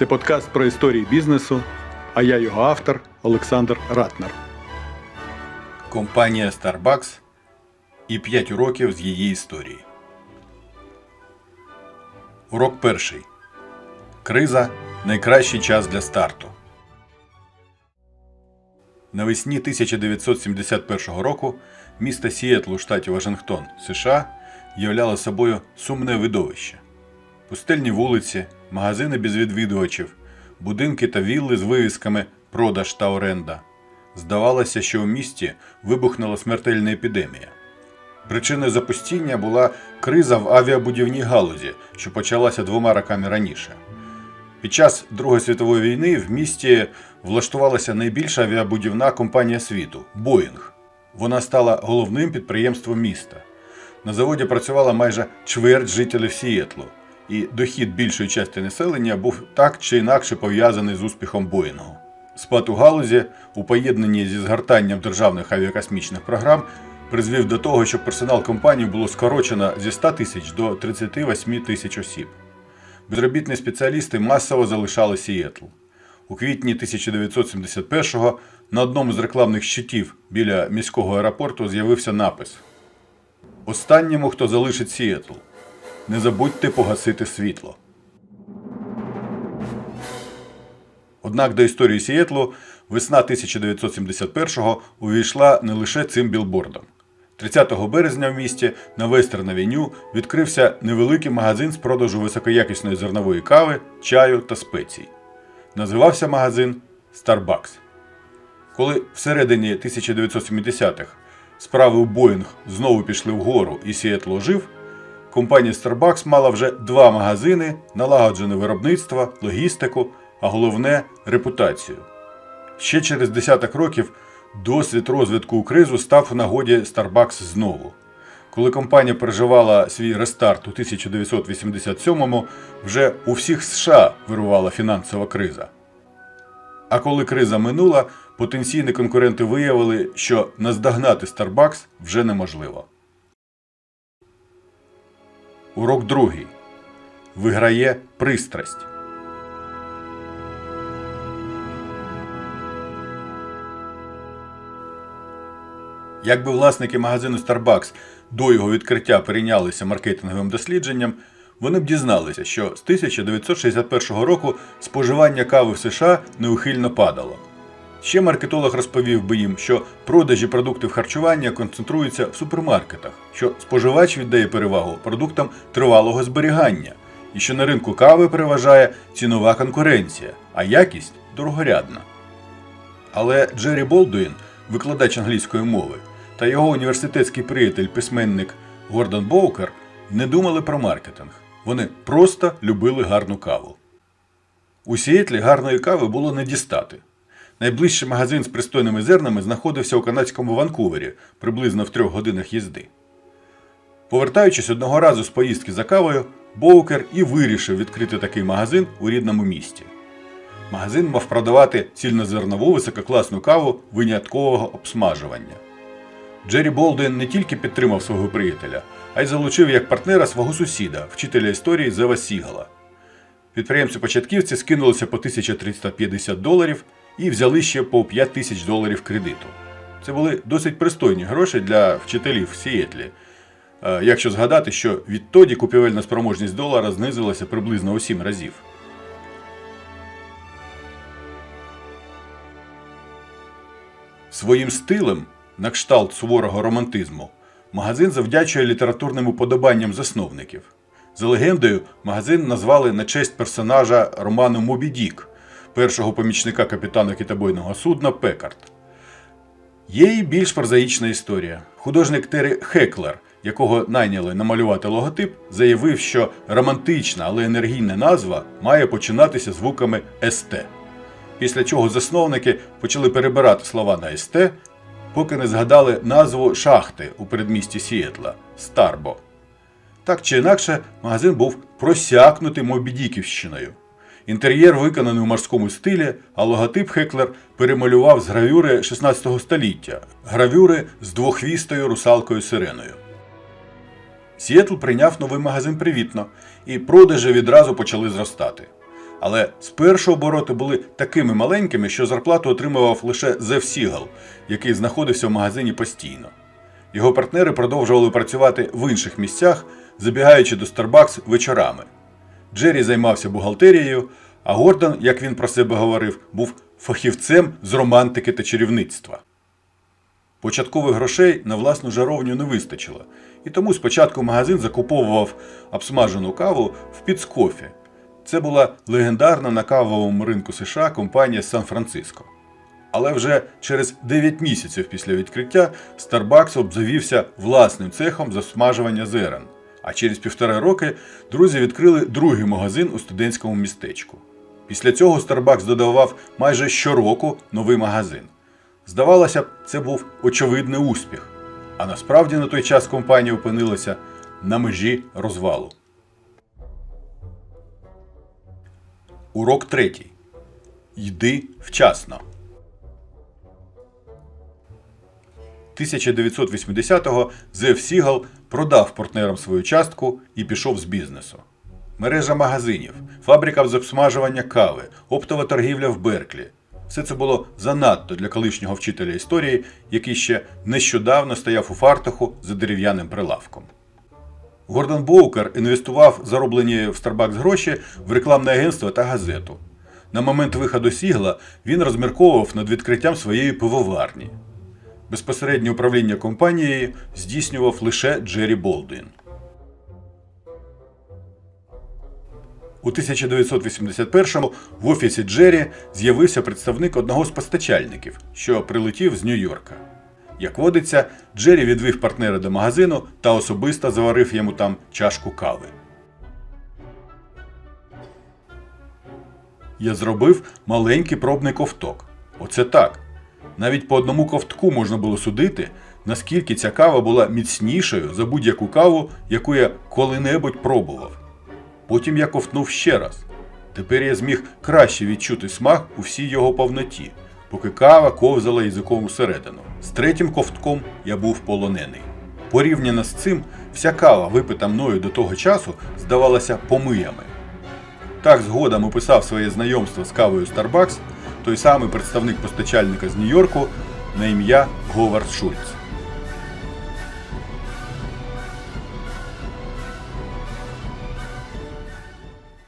Це подкаст про історії бізнесу, а я його автор Олександр Ратнер. Компанія Starbucks і 5 уроків з її історії. Урок перший. Криза найкращий час для старту. Навесні 1971 року місто Сіетл у штаті Вашингтон, США, являло собою сумне видовище. Пустельні вулиці, магазини без відвідувачів, будинки та вілли з вивісками продаж та оренда. Здавалося, що у місті вибухнула смертельна епідемія. Причиною запустіння була криза в авіабудівній галузі, що почалася двома роками раніше. Під час Другої світової війни в місті влаштувалася найбільша авіабудівна компанія світу Боїнг. Вона стала головним підприємством міста. На заводі працювала майже чверть жителів Сієтлу, і дохід більшої частини населення був так чи інакше пов'язаний з успіхом Боїнгу. Спад у галузі, у поєднанні зі згортанням державних авіакосмічних програм, призвів до того, що персонал компанії було скорочено зі 100 тисяч до 38 тисяч осіб. Безробітні спеціалісти масово залишали Сієтл. У квітні 1971-го на одному з рекламних щитів біля міського аеропорту з'явився напис: Останньому, хто залишить Сіетл, не забудьте погасити світло. Однак до історії Сіетлу весна 1971-го увійшла не лише цим білбордом. 30 березня в місті на Вестерн Авеню відкрився невеликий магазин з продажу високоякісної зернової кави, чаю та спецій. Називався магазин Starbucks. Коли всередині 1970-х справи у Боїнг знову пішли вгору і Сіетл ожив, компанія Starbucks мала вже два магазини, налагоджене виробництво, логістику, а головне репутацію. Ще через десяток років досвід розвитку у кризу став у нагоді Starbucks знову. Коли компанія переживала свій рестарт у 1987-му, вже у всіх США вирувала фінансова криза. А коли криза минула, потенційні конкуренти виявили, що наздогнати Starbucks вже неможливо. Урок другий. Виграє пристрасть. Якби власники магазину Starbucks до його відкриття перейнялися маркетинговим дослідженням, вони б дізналися, що з 1961 року споживання кави в США неухильно падало. Ще маркетолог розповів би їм, що продажі продуктів харчування концентруються в супермаркетах, що споживач віддає перевагу продуктам тривалого зберігання, і що на ринку кави переважає цінова конкуренція, а якість дорогорядна. Але Джері Болдуін, викладач англійської мови, та його університетський приятель, письменник Гордон Боукер не думали про маркетинг. Вони просто любили гарну каву. У Сіетлі гарної кави було не дістати. Найближчий магазин з пристойними зернами знаходився у канадському Ванкувері, приблизно в трьох годинах їзди. Повертаючись одного разу з поїздки за кавою, Боукер і вирішив відкрити такий магазин у рідному місті. Магазин мав продавати цільнозернову висококласну каву виняткового обсмажування. Джері Болдуін не тільки підтримав свого приятеля, а й залучив як партнера свого сусіда, вчителя історії Зева Сігала. Підприємці-початківці скинулися по 1350 доларів і взяли ще по 5 тисяч доларів кредиту. Це були досить пристойні гроші для вчителів в Сіетлі. Е, Якщо згадати, що відтоді купівельна спроможність долара знизилася приблизно у 7 разів. Своїм стилем, на кшталт суворого романтизму, магазин завдячує літературним уподобанням засновників. За легендою, магазин назвали на честь персонажа роману Мобі Дік, першого помічника капітана китобойного судна Пекард. Є і більш прозаїчна історія. Художник Террі Хеклер, якого найняли намалювати логотип, заявив, що романтична, але енергійна назва має починатися звуками СТ. Після чого засновники почали перебирати слова на СТ, поки не згадали назву шахти у передмісті Сіетла Старбо. Так чи інакше, магазин був просякнутий мобідіківщиною. Інтер'єр виконаний у морському стилі, а логотип Хеклер перемалював з гравюри 16 століття, гравюри з двохвістою русалкою сиреною. Сіетл прийняв новий магазин привітно, і продажі відразу почали зростати. Але спершу обороти були такими маленькими, що зарплату отримував лише Зев Сігал, який знаходився в магазині постійно. Його партнери продовжували працювати в інших місцях, забігаючи до Starbucks вечорами. Джері займався бухгалтерією, а Гордон, як він про себе говорив, був фахівцем з романтики та чарівництва. Початкових грошей на власну жаровню не вистачило, і тому спочатку магазин закуповував обсмажену каву в Піцкофі. Це була легендарна на кавовому ринку США компанія Сан-Франциско. Але вже через 9 місяців після відкриття Starbucks обзавівся власним цехом засмажування зерен. А через півтора роки друзі відкрили другий магазин у студентському містечку. Після цього Starbucks додавав майже щороку новий магазин. Здавалося б, це був очевидний успіх. А насправді на той час компанія опинилася на межі розвалу. Урок третій. Йди вчасно. 1980-го Зев Сігал продав партнерам свою частку і пішов з бізнесу. Мережа магазинів, фабрика з кави, оптова торгівля в Берклі. Все це було занадто для колишнього вчителя історії, який ще нещодавно стояв у фартуху за дерев'яним прилавком. Гордон Боукер інвестував зароблені в Starbucks гроші в рекламне агентство та газету. На момент виходу Сігла він розмірковував над відкриттям своєї пивоварні. Безпосереднє управління компанією здійснював лише Джері Болдуін. У 1981-му в офісі Джері з'явився представник одного з постачальників, що прилетів з Нью-Йорка. Як водиться, Джері відвів партнера до магазину та особисто заварив йому там чашку кави. Я зробив маленький пробний ковток. Оце так. Навіть по одному ковтку можна було судити, наскільки ця кава була міцнішою за будь-яку каву, яку я коли-небудь пробував. Потім я ковтнув ще раз. Тепер я зміг краще відчути смак у всій його повноті, поки кава ковзала язиком усередину. З третім ковтком я був полонений. Порівняно з цим, вся кава, випита мною до того часу, здавалася помиями. Так згодом описав своє знайомство з кавою Starbucks той самий представник постачальника з Нью-Йорку на ім'я Говард Шульц.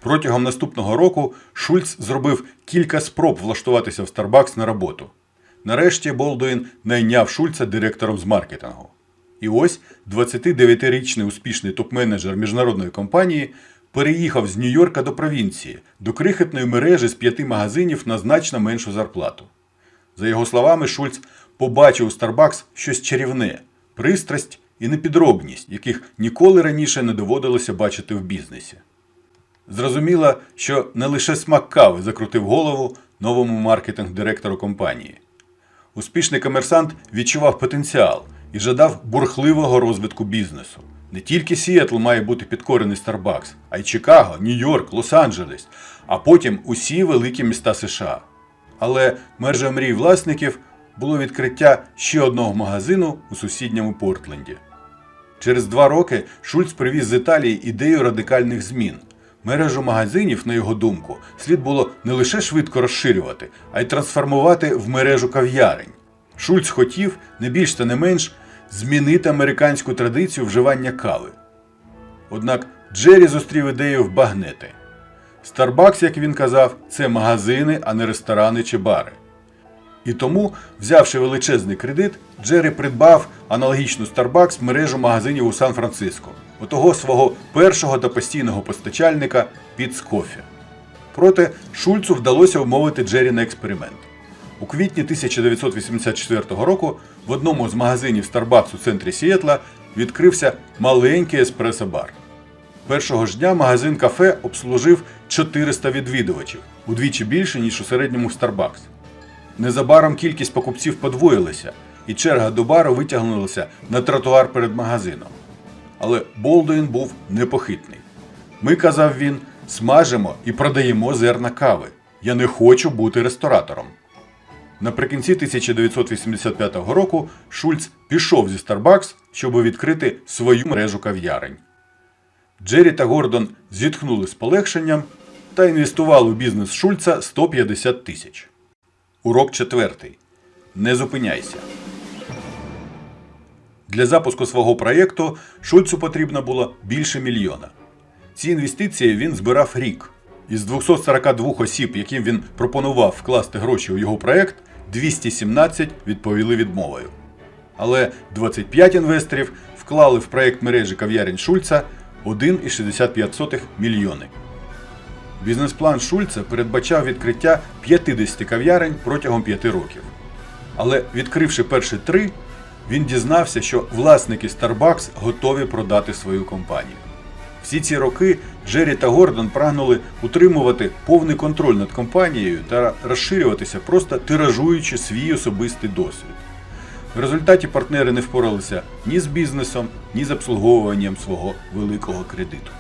Протягом наступного року Шульц зробив кілька спроб влаштуватися в Starbucks на роботу. Нарешті Болдуін найняв Шульца директором з маркетингу. І ось 29-річний успішний топ-менеджер міжнародної компанії переїхав з Нью-Йорка до провінції, до крихітної мережі з п'яти магазинів на значно меншу зарплату. За його словами, Шульц побачив у Starbucks щось чарівне, пристрасть і непідробність, яких ніколи раніше не доводилося бачити в бізнесі. Зрозуміло, що не лише смак кави закрутив голову новому маркетинг-директору компанії. Успішний комерсант відчував потенціал і жадав бурхливого розвитку бізнесу. Не тільки Сіетл має бути підкорений Starbucks, а й Чикаго, Нью-Йорк, Лос-Анджелес, а потім усі великі міста США. Але межа мрій власників було відкриття ще одного магазину у сусідньому Портленді. Через два роки Шульц привіз з Італії ідею радикальних змін. Мережу магазинів, на його думку, слід було не лише швидко розширювати, а й трансформувати в мережу кав'ярень. Шульц хотів, не більш та не менш, змінити американську традицію вживання кави. Однак Джері зустрів ідею вбагнети. Starbucks, як він казав, це магазини, а не ресторани чи бари. І тому, взявши величезний кредит, Джері придбав аналогічну Starbucks мережу магазинів у Сан-Франциско, у того свого першого та постійного постачальника Піц Кофі. Проте Шульцу вдалося вмовити Джері на експеримент. У квітні 1984 року в одному з магазинів Starbucks у центрі Сіетла відкрився маленький еспресо-бар. Першого ж дня магазин кафе обслужив 400 відвідувачів, удвічі більше, ніж у середньому Starbucks. Незабаром кількість покупців подвоїлася, і черга до бару витягнулася на тротуар перед магазином. Але Болдуін був непохитний. Ми, казав він, смажимо і продаємо зерна кави. Я не хочу бути ресторатором. Наприкінці 1985 року Шульц пішов зі Starbucks, щоб відкрити свою мережу кав'ярень. Джері та Гордон зітхнули з полегшенням, та інвестували у бізнес Шульца 150 тисяч. Урок четвертий. Не зупиняйся. Для запуску свого проєкту Шульцу потрібно було більше мільйона. Ці інвестиції він збирав рік. Із 242 осіб, яким він пропонував вкласти гроші у його проєкт, 217 відповіли відмовою. Але 25 інвесторів вклали в проєкт мережі кав'ярень Шульца 1,65 мільйони. Бізнес-план Шульца передбачав відкриття 50 кав'ярень протягом 5 років. Але відкривши перші три, він дізнався, що власники Starbucks готові продати свою компанію. Всі ці роки Джері та Гордон прагнули утримувати повний контроль над компанією та розширюватися, просто тиражуючи свій особистий досвід. В результаті партнери не впоралися ні з бізнесом, ні з обслуговуванням свого великого кредиту.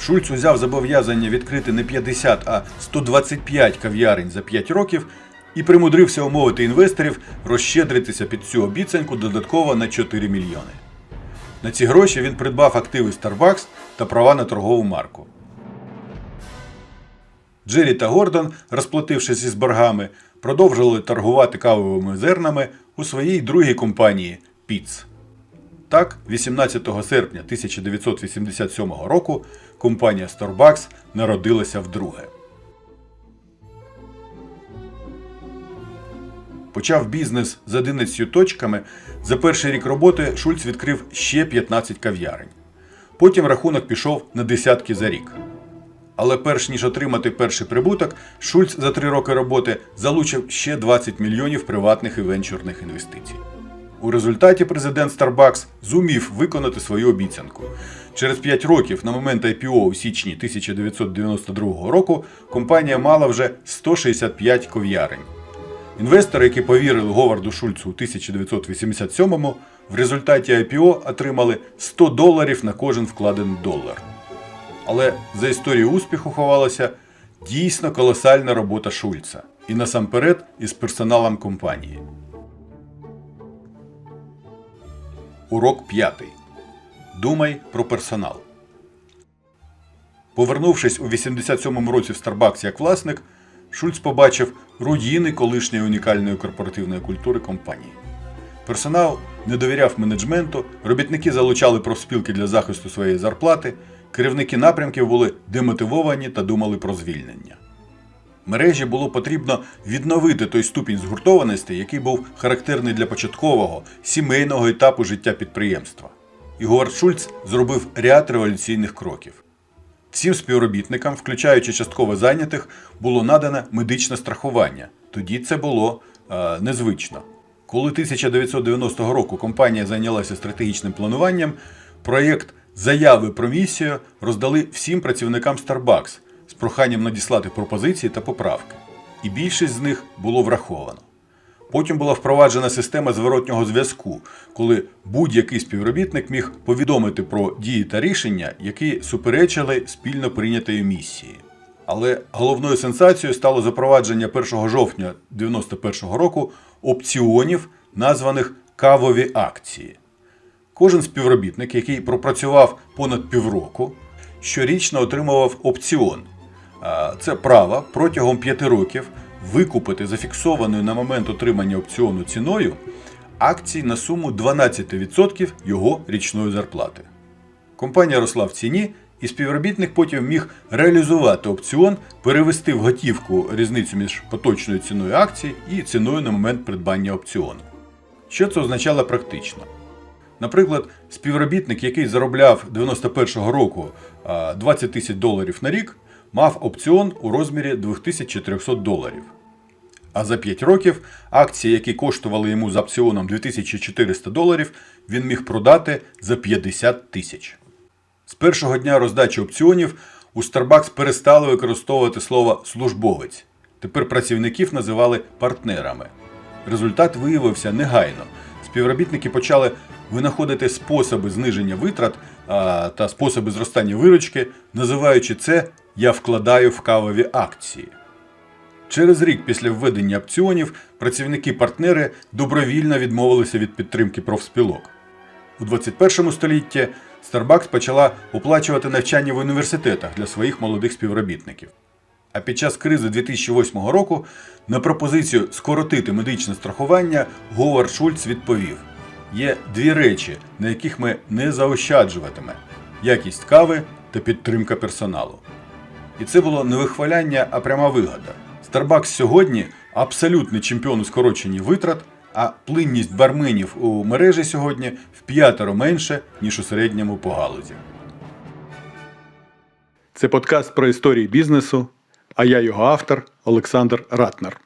Шульц узяв зобов'язання відкрити не 50, а 125 кав'ярень за 5 років і примудрився умовити інвесторів розщедритися під цю обіцянку додатково на 4 мільйони. На ці гроші він придбав активи Starbucks та права на торгову марку. Джері та Гордон, розплатившись із боргами, продовжили торгувати кавовими зернами у своїй другій компанії Піц. Так, 18 серпня 1987 року компанія Starbucks народилася вдруге. Почав бізнес з 11 точками. За перший рік роботи Шульц відкрив ще 15 кав'ярень. Потім рахунок пішов на десятки за рік. Але перш ніж отримати перший прибуток, Шульц за три роки роботи залучив ще 20 мільйонів приватних і венчурних інвестицій. У результаті президент Starbucks зумів виконати свою обіцянку. Через 5 років на момент IPO у січні 1992 року компанія мала вже 165 ков'ярень. Інвестори, які повірили Говарду Шульцу у 1987-му, в результаті IPO отримали 100 доларів на кожен вкладений долар. Але за історією успіху ховалася дійсно колосальна робота Шульца і насамперед із персоналом компанії. Урок п'ятий. Думай про персонал. Повернувшись у 87-му році в Starbucks як власник, Шульц побачив руїни колишньої унікальної корпоративної культури компанії. Персонал не довіряв менеджменту, робітники залучали профспілки для захисту своєї зарплати, керівники напрямків були демотивовані та думали про звільнення. Мережі було потрібно відновити той ступінь згуртованості, який був характерний для початкового сімейного етапу життя підприємства. І Шульц зробив ряд революційних кроків. Всім співробітникам, включаючи частково зайнятих, було надано медичне страхування. Тоді це було е, незвично. Коли 1990 року компанія зайнялася стратегічним плануванням, проєкт заяви про місію роздали всім працівникам Starbucks з проханням надіслати пропозиції та поправки. І більшість з них було враховано. Потім була впроваджена система зворотнього зв'язку, коли будь-який співробітник міг повідомити про дії та рішення, які суперечили спільно прийнятої місії. Але головною сенсацією стало запровадження 1 жовтня 1991 року опціонів, названих кавові акції. Кожен співробітник, який пропрацював понад півроку, щорічно отримував опціон. Це право протягом 5 років викупити зафіксованою на момент отримання опціону ціною акції на суму 12% його річної зарплати. Компанія росла в ціні, і співробітник потім міг реалізувати опціон, перевести в готівку різницю між поточною ціною акції і ціною на момент придбання опціону. Що це означало практично? Наприклад, співробітник, який заробляв 91-го року 20 тисяч доларів на рік, мав опціон у розмірі 2400 доларів. А за 5 років акції, які коштували йому за опціоном 2400 доларів, він міг продати за 50 тисяч. З першого дня роздачі опціонів у Starbucks перестали використовувати слово службовець. Тепер працівників називали партнерами. Результат виявився негайно. Співробітники почали винаходити способи зниження витрат а, та способи зростання виручки, називаючи це Я вкладаю в кавові акції. Через рік після введення опціонів працівники-партнери добровільно відмовилися від підтримки профспілок. У 21 столітті Starbucks почала оплачувати навчання в університетах для своїх молодих співробітників. А під час кризи 2008 року на пропозицію скоротити медичне страхування Говард Шульц відповів: є дві речі, на яких ми не заощаджуватиме: якість кави та підтримка персоналу. І це було не вихваляння, а пряма вигода. Starbucks сьогодні абсолютний чемпіон у скороченні витрат, а плинність барменів у мережі сьогодні в п'ятеро менше, ніж у середньому по галузі. Це подкаст про історії бізнесу, а я його автор Олександр Ратнер.